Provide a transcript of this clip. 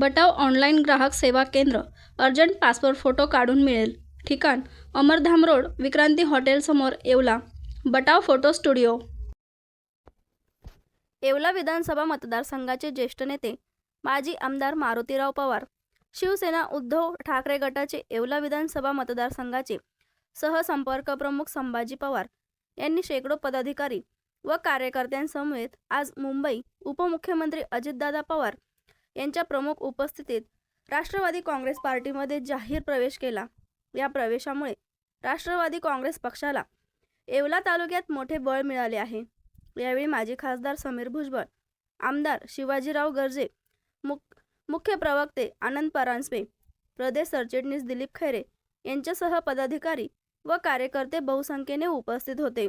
बटाव online ग्राहक सेवा केंद्र अर्जंट पासपोर्ट फोटो काढून मिळेल. ठिकाण अमरधाम रोड विक्रांती हॉटेलसमोर Yeola. Batav photo studio. Yeola विधानसभा मतदारसंघाचे ज्येष्ठ नेते माजी आमदार मारुतीराव पवार. शिवसेना उद्धव ठाकरे गटाचे येवला विधानसभा मतदारसंघाचे सहसंपर्क प्रमुख संभाजी पवार यांनी शेकडो पदाधिकारी व कार्यकर्त्यांसमवेत आज मुंबई उपमुख्यमंत्री अजितदादा पवार यांच्या प्रमुख उपस्थितीत राष्ट्रवादी काँग्रेस पार्टीमध्ये जाहीर प्रवेश केला. या प्रवेशामुळे राष्ट्रवादी काँग्रेस पक्षाला येवला तालुक्यात मोठे बळ मिळाले आहे. यावेळी माजी खासदार समीर भुजबळ आमदार शिवाजीराव गर्जे मुख मुख्य प्रवक्ते आनंद परांजपे प्रदेश सरचिटणीस दिलीप खैरे यांच्यासह पदाधिकारी व कार्यकर्ते बहुसंख्येने उपस्थित होते.